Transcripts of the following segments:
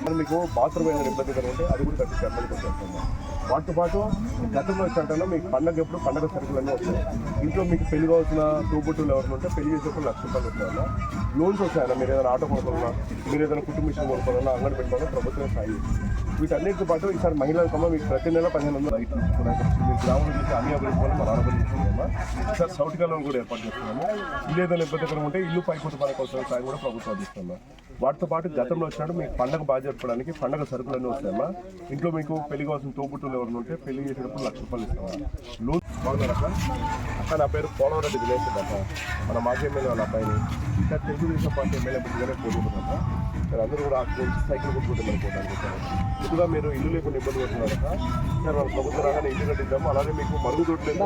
మరి మీకు బాత్రూమ్ ఏదైనా ఇబ్బందిగా ఉంటే అది కూడా కట్టి చెప్పడానికి వచ్చేస్తాము వాటితో పాటు గతంలో వచ్చినట్టు మీకు పండగ ఎప్పుడు పండగ సరుకులన్నీ వస్తాయి. ఇంట్లో మీకు పెళ్ళి కావాల్సిన తోబుట్టులు ఎవరు ఉంటే పెళ్ళి చేసేప్పుడు లక్ష రూపాయలు వస్తాయన్న లోన్స్ వస్తాయన్న మీరు ఏదైనా ఆటో కొనుక్కోవాలన్నా మీరు ఏదైనా కుటుంబ మిషన్ కొనుక్కోవాలన్నా అంగడి పెట్టుకోవాలన్నా ప్రభుత్వం సాయి వీటన్నిటితో పాటు ఈసారి మహిళలకమ్మ మీకు ప్రతి నెల పదిహేను వందలు రైట్లు తీసుకోవడానికి మీ గ్రామంలో నుంచి అన్ని అభివృద్ధి వల్ల మన ఆడబడి తీసుకున్నామా ఈసారి సౌటి కాలం కూడా ఏర్పాటు చేస్తున్నాము. ఇల్లు ఏదైనా ఇబ్బందికరం ఉంటే ఇల్లు పై పనికి వస్తుంది సాయం కూడా ప్రభుత్వం అందిస్తున్నా వాటితో పాటు గతంలో వచ్చినట్టు మీకు పండగ బాగా జరపడానికి పండగ సరుకులన్నీ వస్తాయమ్మా. ఇంట్లో మీకు పెళ్ళి కావాల్సిన తోబుట్టులు ఎవరైనా ఉంటే పెళ్ళి చేసేటప్పుడు లక్ష రూపాయలు ఇస్తామా లోన్ బాగున్నారు అక్క అక్క నా పేరు పోలవరెడ్డి దినేష్ అక్క. మన మాజీ ఎమ్మెల్యే వాళ్ళ అబ్బాయిని ఇంకా తెలుగుదేశం పార్టీ ఎమ్మెల్యే బుద్ధిగానే పోటీ అక్క. మీరు అందరూ కూడా అక్కడ సైకిల్ కొట్టుకుంటే వెళ్ళిపోవడానికి వచ్చారు ముందుగా మీరు ఇల్లు లేకుండా ఇబ్బంది పడుతున్నారు కదా సార్ మన ప్రభుత్వం రాగానే ఇల్లు కట్టిద్దాము. అలానే మీకు మరుగుదొడ్లు ఇల్లు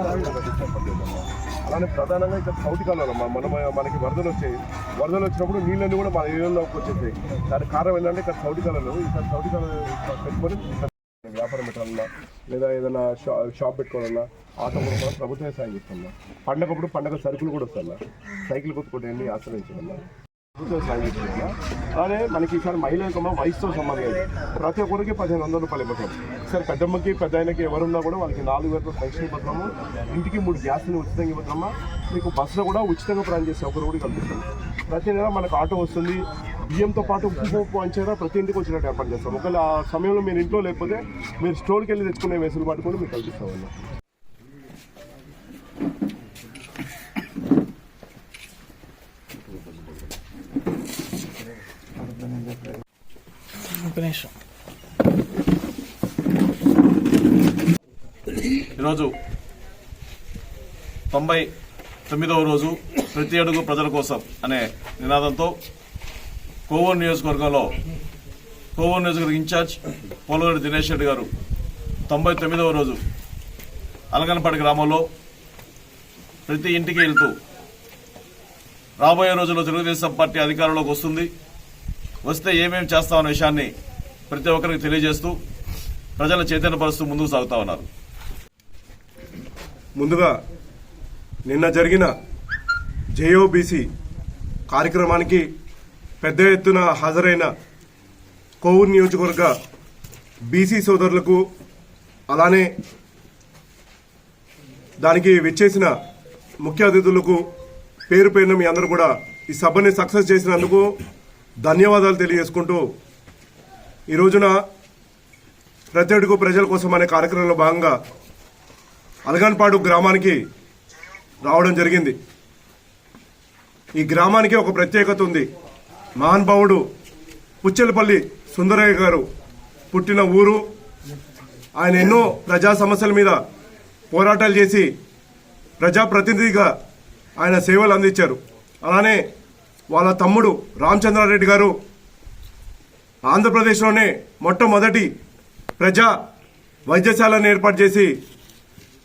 అలానే ప్రధానంగా ఇక్కడ సౌటి కాలంలో మన మనకి వరదలు వచ్చాయి. వరదలు వచ్చినప్పుడు నీళ్ళన్నీ కూడా మన ఏరియాలోకి వచ్చేసాయి. దానికి కారణం ఏంటంటే ఇక్కడ సౌటి కాలంలో ఇక్కడ సౌటి కాలం పెట్టుకొని వ్యాపారం పెట్టాలన్నా లేదా ఏదైనా షా షాప్ పెట్టుకోవాలన్నా ఆటో కొనుక్కోవాలన్నా ప్రభుత్వమే సాయం చేస్తున్నా పండగప్పుడు పండగ సరుకులు కూడా వస్తాయన్నా. సైకిల్ కొట్టుకుంటే ఆశ్రయించాలన్నా ప్రభుత్వం సాయం చేస్తున్నా అలానే మనకి ఈసారి మహిళలకు వయసుతో సంబంధం లేదు. ప్రతి ఒక్కరికి పదిహేను వందల రూపాయలు ఇవ్వటం. సరే పెద్దమ్మకి పెద్ద ఆయనకి ఎవరున్నా కూడా వాళ్ళకి నాలుగు వేల పెన్షన్ ఇవ్వటము. ఇంటికి మూడు గ్యాస్ని ఉచితంగా ఇవ్వటమ్మా మీకు బస్సులో కూడా ఉచితంగా ప్రయాణం చేసే ఒకరు కూడా కల్పిస్తాం. ప్రతి నెల మనకు ఆటో వస్తుంది. బియ్యంతో పాటు ఉప్పు పప్పు ప్రతి ఇంటికి వచ్చినట్టు ఏర్పాటు చేస్తాం. ఒకవేళ ఆ సమయంలో మీరు ఇంట్లో లేకపోతే మీరు స్టోర్కి వెళ్ళి తెచ్చుకునే వెసులుబాటు కూడా మీకు కల్పిస్తామన్నా ఈరోజు తొంభై తొమ్మిదవ రోజు ప్రతి అడుగు ప్రజల కోసం అనే నినాదంతో కోవూరు నియోజకవర్గంలో కోవూరు నియోజకవర్గ ఇన్ఛార్జ్ పోలవరెడ్డి దినేష్ రెడ్డి గారు తొంభై తొమ్మిదవ రోజు అలగనపాటి గ్రామంలో ప్రతి ఇంటికి వెళ్తూ రాబోయే రోజుల్లో తెలుగుదేశం పార్టీ అధికారంలోకి వస్తుంది. వస్తే ఏమేమి చేస్తామన్న విషయాన్ని ప్రతి ఒక్కరికి తెలియజేస్తూ ప్రజల చైతన్యపరుస్తూ ముందుకు సాగుతా ఉన్నారు. ముందుగా నిన్న జరిగిన జేఓబీసీ కార్యక్రమానికి పెద్ద ఎత్తున హాజరైన కోవూరు నియోజకవర్గ బీసీ సోదరులకు అలానే దానికి విచ్చేసిన ముఖ్య అతిథులకు పేరు పేరున మీ అందరూ కూడా ఈ సభని సక్సెస్ చేసినందుకు ధన్యవాదాలు తెలియజేసుకుంటూ ఈ రోజున ప్రతి అడుగు ప్రజల కోసం అనే కార్యక్రమంలో భాగంగా అలగన్పాడు గ్రామానికి రావడం జరిగింది. ఈ గ్రామానికి ఒక ప్రత్యేకత ఉంది. మహానుభావుడు పుచ్చెలపల్లి సుందరయ్య గారు పుట్టిన ఊరు. ఆయన ఎన్నో ప్రజా సమస్యల మీద పోరాటాలు చేసి ప్రజాప్రతినిధిగా ఆయన సేవలు అందించారు. అలానే వాళ్ళ తమ్ముడు రామచంద్రారెడ్డి గారు ఆంధ్రప్రదేశ్లోనే మొట్టమొదటి ప్రజా వైద్యశాలను ఏర్పాటు చేసి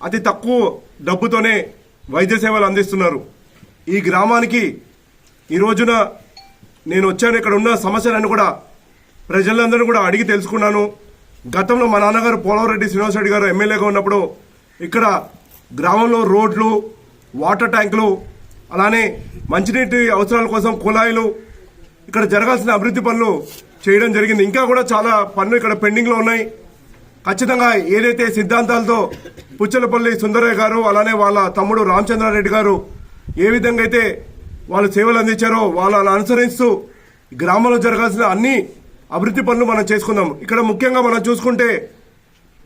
అతి తక్కువ డబ్బుతోనే వైద్య సేవలు అందిస్తున్నారు. ఈ గ్రామానికి ఈ రోజున నేను వచ్చాను ఇక్కడ ఉన్న సమస్యలను కూడా ప్రజలందరూ కూడా అడిగి తెలుసుకున్నాను. గతంలో మా నాన్నగారు పోలవరెడ్డి శ్రీనివాసరెడ్డి గారు ఎమ్మెల్యేగా ఉన్నప్పుడు ఇక్కడ గ్రామంలో రోడ్లు వాటర్ ట్యాంకులు అలానే మంచినీటి అవసరాల కోసం కుళాయిలు ఇక్కడ జరగాల్సిన అభివృద్ధి పనులు చేయడం జరిగింది. ఇంకా కూడా చాలా పనులు ఇక్కడ పెండింగ్లో ఉన్నాయి. ఖచ్చితంగా ఏదైతే సిద్ధాంతాలతో పుచ్చలపల్లి సుందరయ్య గారు అలానే వాళ్ళ తమ్ముడు రామచంద్రారెడ్డి గారు ఏ విధంగా అయితే వాళ్ళు సేవలు అందించారో వాళ్ళని అనుసరిస్తూ గ్రామంలో జరగాల్సిన అన్ని అభివృద్ధి పనులు మనం చేసుకుందాం. ఇక్కడ ముఖ్యంగా మనం చూసుకుంటే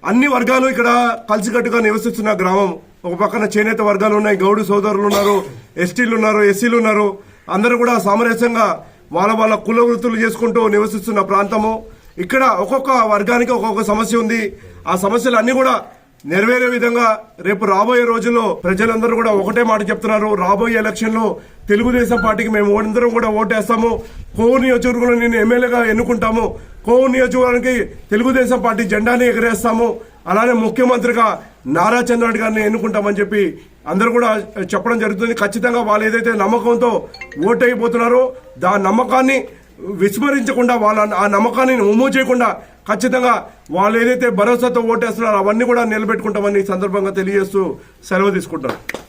అన్ని వర్గాలు ఇక్కడ కలిసికట్టుగా నివసిస్తున్న గ్రామం. ఒక పక్కన చేనేత వర్గాలు ఉన్నాయి గౌడు సోదరులు ఉన్నారు ఎస్టీలు ఉన్నారు ఎస్సీలు ఉన్నారు. అందరూ కూడా సామరస్యంగా వాళ్ళ వాళ్ళ కుల వృత్తులు చేసుకుంటూ నివసిస్తున్న ప్రాంతము. ఇక్కడ ఒక్కొక్క వర్గానికి ఒక్కొక్క సమస్య ఉంది. ఆ సమస్యలు అన్నీ కూడా నెరవేరే విధంగా రేపు రాబోయే రోజుల్లో ప్రజలందరూ కూడా ఒకటే మాట చెప్తున్నారు. రాబోయే ఎలక్షన్లో తెలుగుదేశం పార్టీకి మేము అందరం కూడా ఓటేస్తాము. కోవూరు నియోజకవర్గంలో నేను ఎమ్మెల్యేగా ఎన్నుకుంటాము. కోవూరు నియోజకవర్గానికి తెలుగుదేశం పార్టీ జెండాని ఎగరేస్తాము. అలానే ముఖ్యమంత్రిగా నారా చంద్రరెడ్డి గారిని ఎన్నుకుంటామని చెప్పి అందరూ కూడా చెప్పడం జరుగుతుంది. ఖచ్చితంగా వాళ్ళు ఏదైతే నమ్మకంతో ఓటైపోతున్నారో దా నమ్మకాన్ని విస్మరించకుండా వాళ్ళ ఆ నమ్మకాన్ని ఉమ్ము చేయకుండా ఖచ్చితంగా వాళ్ళు ఏదైతే భరోసాతో ఓటేస్తున్నారో అవన్నీ కూడా నిలబెట్టుకుంటామని సందర్భంగా తెలియజేస్తూ సెలవు తీసుకుంటారు